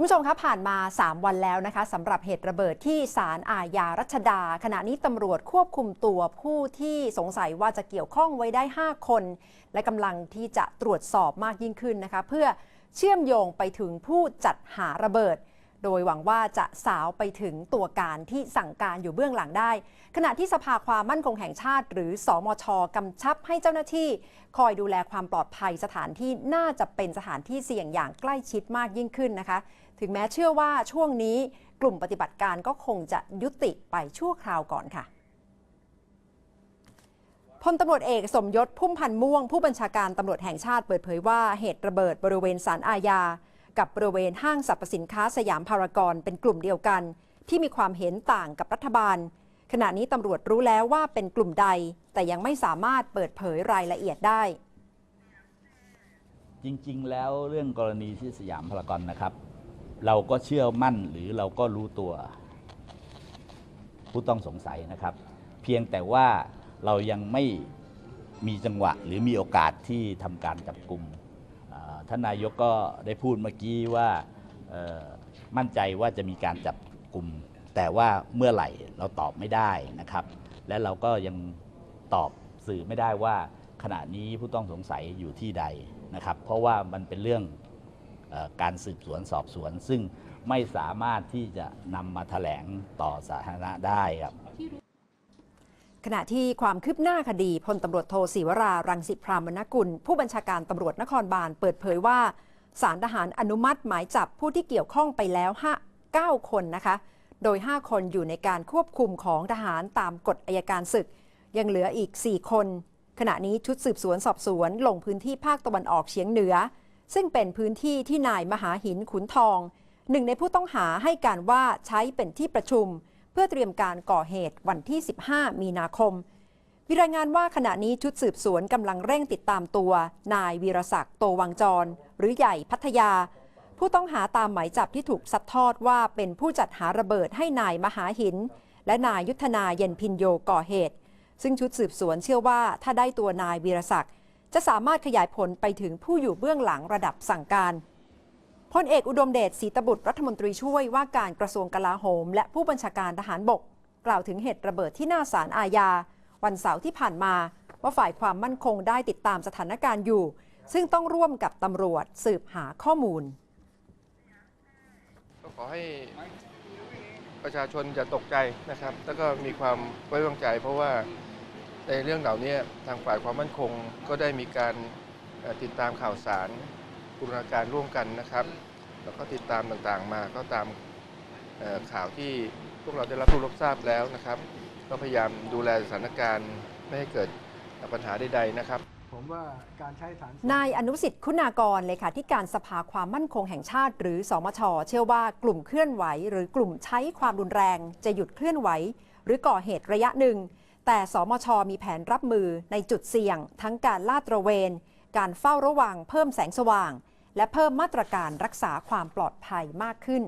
คุณผู้ชมคะผ่านมา 3 วันแล้วนะคะสำหรับเหตุระเบิดที่ศาลอาญารัชดา ขณะนี้ตำรวจควบคุมตัวผู้ที่สงสัยว่าจะเกี่ยวข้องไว้ได้ 5 คน และกำลังที่จะตรวจสอบมากยิ่งขึ้นนะคะ เพื่อเชื่อมโยงไปถึงผู้จัดหาระเบิด โดยหวังว่าจะสาวไปถึงตัวการที่สั่งการอยู่เบื้องหลังได้ ขณะที่สภาความมั่นคงแห่งชาติ หรือสอมชกำชับให้เจ้าหน้าที่ คอยดูแลความปลอดภัยสถานที่น่าจะเป็นสถานที่เสี่ยงอย่างใกล้ชิดมากยิ่งขึ้นนะคะ ถึงแม้เชื่อว่าช่วงนี้กลุ่มปฏิบัติการก็คงจะยุติไปชั่วคราวก่อนค่ะพลตำรวจเอกสมยศพุ่มพันธ์ม่วงผู้บัญชาการตำรวจแห่งชาติเปิดเผยว่าเหตุระเบิดบริเวณศาลอาญา กับบริเวณห้างสรรพสินค้าสยามพารากอนเป็นกลุ่มเดียวกัน ที่มีความเห็นต่างกับรัฐบาล ขณะนี้ตำรวจรู้แล้วว่าเป็นกลุ่มใด แต่ยังไม่สามารถเปิดเผยรายละเอียดได้ จริงๆ แล้วเรื่องกรณีที่สยามพารากอนนะครับ เราก็เชื่อมั่นหรือเราก็รู้ตัว ผู้ต้องสงสัยนะครับ เพียงแต่ว่าเรายังไม่มีจังหวะหรือมีโอกาสที่ทำการจับกลุ่ม ท่านนายกก็ได้พูดเมื่อกี้ว่ามั่นใจว่าจะมีการจับกลุ่ม แต่ว่าเมื่อไหร่เราตอบไม่ได้นะครับ และเราก็ยังตอบสื่อไม่ได้ว่าขณะนี้ผู้ต้องสงสัยอยู่ที่ใดนะครับ เพราะว่ามันเป็นเรื่องอการสืบสวนสอบสวน ซึ่งไม่สามารถที่จะนำมาแถลงต่อสาธารณะได้ครับ ขณะที่ความคืบหน้าคดีพลตำรวจโทศิวรารังสิพรามนกุล ผู้บัญชาการตำรวจนครบาลเปิดเผยว่า สารทหารอนุมัติหมายจับผู้ที่เกี่ยวข้องไปแล้ว5 9คนนะคะ โดย 5 คนอยู่ในการควบคุมของทหารตามกฎอายการศึก ยังเหลืออีก 4 คน ขณะนี้ชุดสืบสวนสอบสวนลงพื้นที่ภาคตะวันออกเฉียงเหนือ ซึ่งเป็นพื้นที่ที่นายมหาหินขุนทอง หนึ่งในผู้ต้องหาให้การว่าใช้เป็นที่ประชุม พื่อเตรียมการก่อเหตุวันที่ 15 มีนาคม มีรายงานว่าขณะนี้ชุดสืบสวนกำลังเร่งติดตามตัว นายวีรศักดิ์โตวังจร หรือใหญ่พัทยา ผู้ต้องหาตามหมายจับที่ถูกซัดทอดว่าเป็นผู้จัดหาระเบิดให้นายมหาหิน และนายยุทธนาเย็นพินโยก่อเหตุ ซึ่งชุดสืบสวนเชื่อว่าถ้าได้ตัวนายวีรศักดิ์จะสามารถขยายผลไปถึงผู้อยู่เบื้องหลังระดับสั่งการ พลเอกอุดมเดชศรีตบุตรรัฐมนตรีช่วยว่าการกระทรวงกลาโหม และผู้บัญชาการทหารบก กล่าวถึงเหตุระเบิดที่หน้าศาลอาญา วันเสาร์ที่ผ่านมา ว่าฝ่ายความมั่นคงได้ติดตามสถานการณ์อยู่ ซึ่งต้องร่วมกับตำรวจสืบหาข้อมูล ก็ขอให้ประชาชนอย่าตกใจนะครับ แล้วก็มีความไว้วางใจ เพราะว่าในเรื่องเหล่านี้ทางฝ่ายความมั่นคงก็ได้มีการติดตามข่าวสาร บูรณาการร่วมกันนะครับ แล้วก็ติดตามต่างๆมาก็ตามเอ่อข่าวที่พวกเราได้รับรู้รับทราบแล้วนะครับ ก็พยายามดูแลสถานการณ์ไม่ให้เกิดปัญหาใดๆนะครับผมว่าการใช้ฐานนายอนุสิทธิ์คุณากรเลขาธิการสภาความมั่นคงแห่งชาติ หรือสอมช เชื่อว่ากลุ่มเคลื่อนไหว หรือกลุ่มใช้ความรุนแรง จะหยุดเคลื่อนไหว หรือก่อเหตุระยะหนึ่ง แต่สมช มีแผนรับมือในจุดเสี่ยง ทั้งการลาดตระเวน การเฝ้าระวังเพิ่มแสงสว่าง และเพิ่มมาตรการรักษาความปลอดภัยมากขึ้น